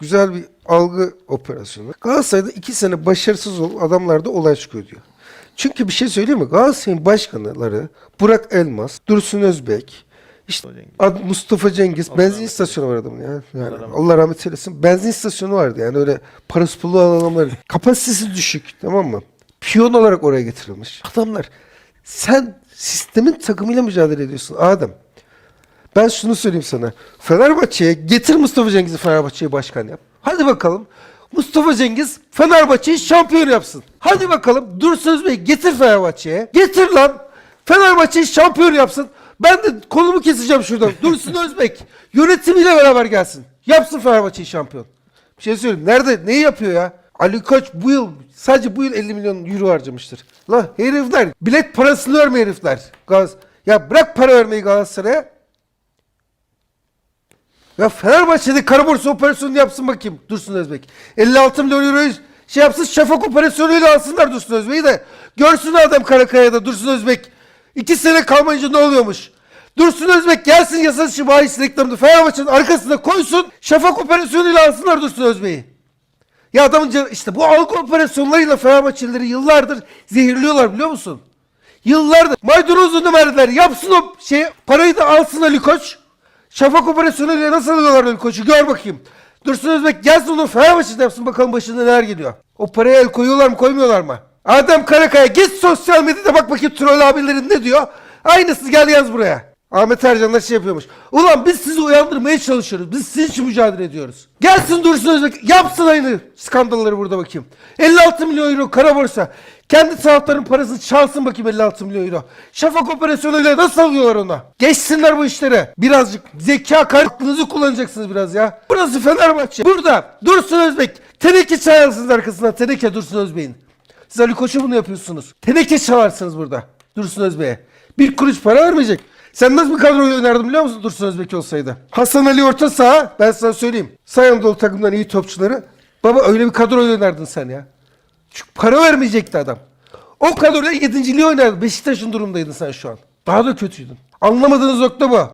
Güzel bir algı operasyonu. Galatasaray'da iki sene başarısız olup adamlarda olay çıkıyor diyor. Çünkü bir şey söyleyeyim mi? Galatasaray'ın başkanları Burak Elmas, Dursun Özbek, işte Ad- Mustafa Cengiz, benzin istasyonu var adamın ya. Yani Allah rahmet eylesin. Benzin istasyonu vardı yani öyle parası pulu olan adamlar. Kapasitesi düşük tamam mı? Piyon olarak oraya getirilmiş. Adamlar sen sistemin takımıyla mücadele ediyorsun Adem. Ben şunu söyleyeyim sana. Fenerbahçe'ye getir Mustafa Cengiz'i Fenerbahçe'ye başkan yap. Hadi bakalım. Mustafa Cengiz Fenerbahçe'yi şampiyon yapsın. Hadi bakalım Dursun Özbey getir Fenerbahçe'ye. Getir lan. Fenerbahçe'yi şampiyon yapsın. Ben de kolumu keseceğim şuradan. Dursun Özbek yönetimiyle beraber gelsin. Yapsın Fenerbahçe'yi şampiyon. Bir şey söyleyeyim. Nerede? Neyi yapıyor ya? Ali Koç bu yıl sadece bu yıl 50 milyon euro harcamıştır. La herifler bilet parasını verme herifler. Gaz ya bırak para vermeyi Galatasaray'a. Ya Fenerbahçe'de kara borsa operasyonu yapsın bakayım Dursun Özbek. 56 milyon euroyu şey yapsın şafak operasyonuyla alsınlar Dursun Özbek'i de. Görsün adam Karakaya'da Dursun Özbek. İki sene kalmayınca ne oluyormuş? Dursun Özbek gelsin yasa dışı bahis reklamını Fenerbahçe'nin arkasına koysun. Şafak operasyonuyla alsınlar Dursun Özbek'i. Ya adamın işte bu algı operasyonlarıyla Fenerbahçelileri yıllardır zehirliyorlar biliyor musun? Yıllardır maydanozunu verdiler. Yapsın o şey parayı da alsın Ali Koç. Şafak operasyonuyla nasıl alıyorlar Ali Koç'u gör bakayım. Dursun Özbek gelsin onu Fenerbahçe'de yapsın bakalım başında neler geliyor. O paraya el koyuyorlar mı koymuyorlar mı? Adem Karakaya git sosyal medyada bak bakayım troll abilerin ne diyor. Aynısı gel yaz buraya. Ahmet Ercan'da şey yapıyormuş. Ulan biz sizi uyandırmaya çalışıyoruz. Biz sizin için mücadele ediyoruz. Gelsin Dursun Özbek yapsın aynı skandalları burada bakayım. 56 milyon euro kara borsa. Kendi taraftarın parasını çalsın bakayım 56 milyon euro. Şafak operasyonuyla nasıl alıyorlar ona? Geçsinler bu işlere. Birazcık zeka aklınızı kullanacaksınız biraz ya. Burası Fenerbahçe. Burada Dursun Özbek. Teneke çalarsınız arkasından. Teneke Dursun Özbek'in. Siz Ali Koç'a bunu yapıyorsunuz. Teneke çalarsınız burada. Dursun Özbek'e. Bir kuruş para vermeyecek. Sen nasıl bir kadroyla oynardın biliyor musun Dursun Özbek olsaydı? Hasan Ali orta saha ben sana söyleyeyim. Say Anadolu takımdan iyi topçuları. Baba öyle bir kadroyla oynardın sen ya. Çünkü para vermeyecekti adam. O kadroyla yedinciliği oynardın. Beşiktaş'ın durumdaydın sen şu an. Daha da kötüydün. Anlamadığınız nokta bu.